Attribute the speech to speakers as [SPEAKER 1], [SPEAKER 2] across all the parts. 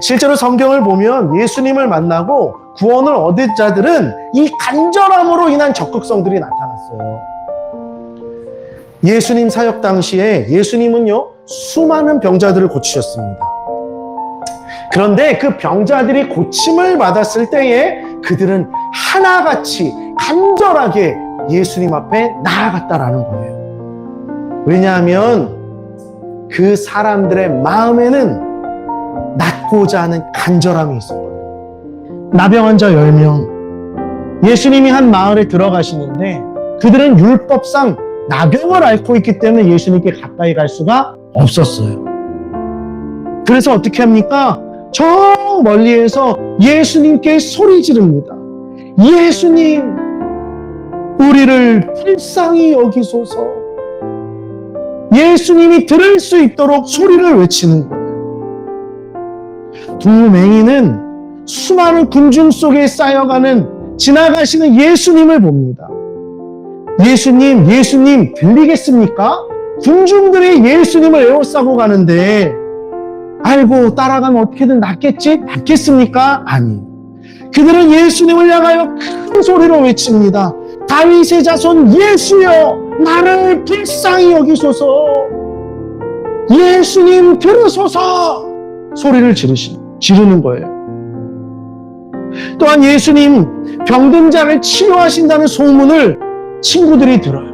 [SPEAKER 1] 실제로 성경을 보면 예수님을 만나고 구원을 얻은 자들은 이 간절함으로 인한 적극성들이 나타났어요. 예수님 사역 당시에 예수님은요, 수많은 병자들을 고치셨습니다. 그런데 그 병자들이 고침을 받았을 때에 그들은 하나같이 간절하게 예수님 앞에 나아갔다라는 거예요. 왜냐하면 그 사람들의 마음에는 낫고자 하는 간절함이 있었거든요. 나병 환자 10명. 예수님이 한 마을에 들어가시는데 그들은 율법상 나병을 앓고 있기 때문에 예수님께 가까이 갈 수가 없었어요. 그래서 어떻게 합니까? 저 멀리에서 예수님께 소리 지릅니다. 예수님, 우리를 불쌍히 여기소서. 예수님이 들을 수 있도록 소리를 외치는 거예요. 두 맹인은 수많은 군중 속에 쌓여가는 지나가시는 예수님을 봅니다. 예수님, 예수님 들리겠습니까? 군중들이 예수님을 에워싸고 가는데 알고 따라가면 어떻게든 낫겠지? 낫겠습니까? 아니. 그들은 예수님을 향하여 큰 소리로 외칩니다. 다윗의 자손 예수여 나를 불쌍히 여기소서 예수님 들으소서 소리를 지르시, 지르는 거예요. 또한 예수님 병든 자를 치료하신다는 소문을 친구들이 들어요.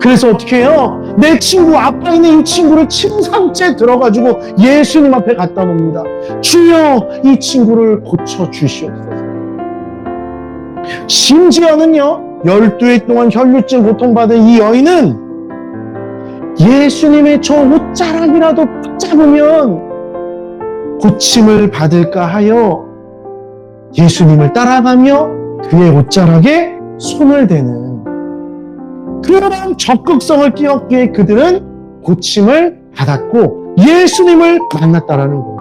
[SPEAKER 1] 그래서 어떻게 해요? 내 친구, 아빠 있는 이 친구를 침상째 들어가지고 예수님 앞에 갖다 놓습니다. 주여, 이 친구를 고쳐 주시옵소서. 심지어는요, 12해 동안 혈류증 고통받은 이 여인은 예수님의 저 옷자락이라도 붙잡으면 고침을 받을까 하여 예수님을 따라가며 그의 옷자락에 손을 대는 그런 적극성을 띄었기에 그들은 고침을 받았고 예수님을 만났다라는 거예요.